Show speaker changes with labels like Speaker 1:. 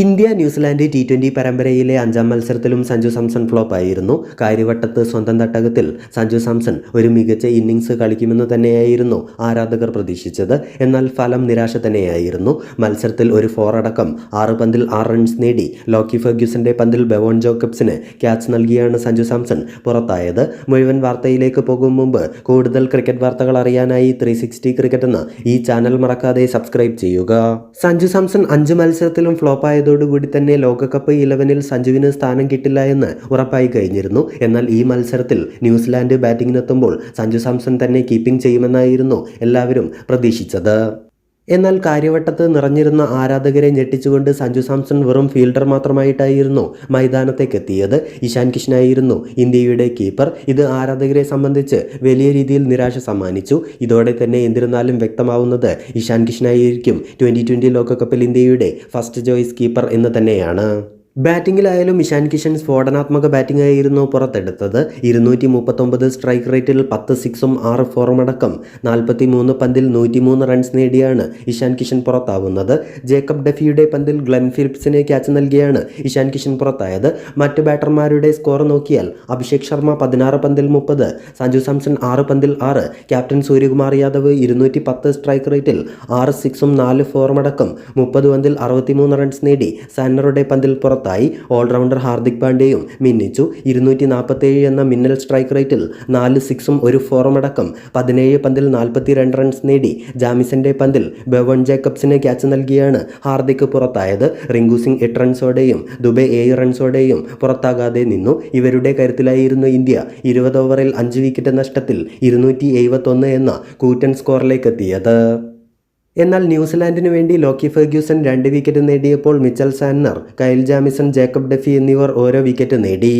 Speaker 1: India New Zealand T twenty പരമ്പരയിലെ അഞ്ചാം മത്സരത്തിലും സഞ്ജു സാംസൺ ഫ്ലോപ്പ് ആയിരുന്നു കാര്യവട്ടത്ത് സ്വന്തം തട്ടകത്തിൽ സഞ്ജു സാംസൺ ഒരു മികച്ച ഇന്നിങ്സ് കളിക്കുമെന്ന് തന്നെയായിരുന്നു ആരാധകർ പ്രതീക്ഷിച്ചത്. എന്നാൽ ഫലം നിരാശ തന്നെയായിരുന്നു. മത്സരത്തിൽ ഒരു ഫോർ അടക്കം ആറ് പന്തിൽ ആറ് റൺസ് നേടി ലോക്കി ഫെർഗ്യൂസിന്റെ പന്തിൽ ബെവോൺ ജോക്കബ്സിന് ക്യാച്ച് നൽകിയാണ് സഞ്ജു സാംസൺ പുറത്തായത്. മുഴുവൻ വാർത്തയിലേക്ക് പോകും മുമ്പ് കൂടുതൽ ക്രിക്കറ്റ് വാർത്തകൾ അറിയാനായി ത്രീ സിക്സ്റ്റി ക്രിക്കറ്റ് എന്ന ഈ ചാനൽ മറക്കാതെ സബ്സ്ക്രൈബ് ചെയ്യുക. സഞ്ജു സാംസൺ അഞ്ച് മത്സരത്തിലും ഫ്ലോപ്പ് ആയതോടുകൂടി തന്നെ ലോകകപ്പ് ഇലവനിൽ സഞ്ജുവിന് സ്ഥാനം കിട്ടില്ല എന്ന് ഉറപ്പായി കഴിഞ്ഞിരുന്നു. എന്നാൽ ഈ മത്സരത്തിൽ ന്യൂസിലാൻഡ് ബാറ്റിംഗിനെത്തുമ്പോൾ സഞ്ജു സാംസൺ തന്നെ കീപ്പിംഗ് ചെയ്യുമെന്നായിരുന്നു എല്ലാവരും പ്രതീക്ഷിച്ചത്. എന്നാൽ കാര്യവട്ടത്ത് നിറഞ്ഞിരുന്ന ആരാധകരെ ഞെട്ടിച്ചുകൊണ്ട് സഞ്ജു സാംസൺ വെറും ഫീൽഡർ മാത്രമായിട്ടായിരുന്നു മൈതാനത്തേക്ക് എത്തിയത് ഇഷാൻ കിഷനായിരുന്നു ഇന്ത്യയുടെ കീപ്പർ. ഇത് ആരാധകരെ സംബന്ധിച്ച് വലിയ രീതിയിൽ നിരാശ സമ്മാനിച്ചു. ഇതോടെ തന്നെ എന്നിരുന്നാലും വ്യക്തമാവുന്നത് ഇഷാൻ കിഷനായിരിക്കും ട്വന്റി ട്വന്റി ലോകകപ്പിൽ ഇന്ത്യയുടെ ഫസ്റ്റ് ചോയ്സ് കീപ്പർ എന്ന് തന്നെയാണ്. ബാറ്റിംഗിലായാലും ഇഷാൻ കിഷൻ സ്ഫോടനാത്മക ബാറ്റിംഗ് ആയിരുന്നു പുറത്തെടുത്തത്. ഇരുന്നൂറ്റി മുപ്പത്തൊമ്പത് സ്ട്രൈക്ക് റേറ്റിൽ പത്ത് സിക്സും ആറ് ഫോറും അടക്കം നാൽപ്പത്തി മൂന്ന് പന്തിൽ നൂറ്റിമൂന്ന് റൺസ് നേടിയാണ് ഇഷാൻ കിഷൻ പുറത്താവുന്നത്. ജേക്കബ് ഡെഫിയുടെ പന്തിൽ ഗ്ലെൻ ഫിലിപ്സിനെ ക്യാച്ച് നൽകിയാണ് ഇഷാൻ കിഷൻ പുറത്തായത്. മറ്റ് ബാറ്റർമാരുടെ സ്കോർ നോക്കിയാൽ അഭിഷേക് ശർമ്മ പതിനാറ് പന്തിൽ മുപ്പത് സഞ്ജു സാംസൺ ആറ് പന്തിൽ ആറ് ക്യാപ്റ്റൻ സൂര്യകുമാർ യാദവ് ഇരുന്നൂറ്റി പത്ത് സ്ട്രൈക്ക് റേറ്റിൽ ആറ് സിക്സും നാല് ഫോറും അടക്കം മുപ്പത് പന്തിൽ അറുപത്തിമൂന്ന് റൺസ് നേടി. സാനറുടെ പന്തിൽ പുറത്തായി ഓൾറൗണ്ടർ ഹാർദിക് പാണ്ഡ്യയും മിന്നിച്ചു. ഇരുന്നൂറ്റി നാൽപ്പത്തേഴ് എന്ന മിന്നൽ സ്ട്രൈക്ക് റേറ്റിൽ നാല് സിക്സും ഒരു ഫോറും അടക്കം പതിനേഴ് പന്തിൽ നാൽപ്പത്തി രണ്ട് റൺസ് നേടി ജാമിസന്റെ പന്തിൽ ബെവൺ ജേക്കബ്സിന് ക്യാച്ച് നൽകിയാണ് ഹാർദിക് പുറത്തായത്. റിങ്കു സിംഗ് എട്ട് റൺസോടെയും ദുബൈ ഏഴ് റൺസോടെയും പുറത്താകാതെ നിന്നു. ഇവരുടെ കരുത്തിലായിരുന്നു ഇന്ത്യ ഇരുപത് ഓവറിൽ അഞ്ച് വിക്കറ്റ് നഷ്ടത്തിൽ ഇരുന്നൂറ്റി എഴുപത്തൊന്ന് എന്ന കൂറ്റൻ സ്കോറിലേക്ക് എത്തിയത്. എന്നാൽ ന്യൂസിലാൻഡിനു വേണ്ടി ലോക്കി ഫെർഗ്യൂസൺ രണ്ട് വിക്കറ്റ് നേടിയപ്പോൾ Mitchell Santner Kyle Jamieson Jacob Duffy എന്നിവർ ഓരോ വിക്കറ്റ് നേടി.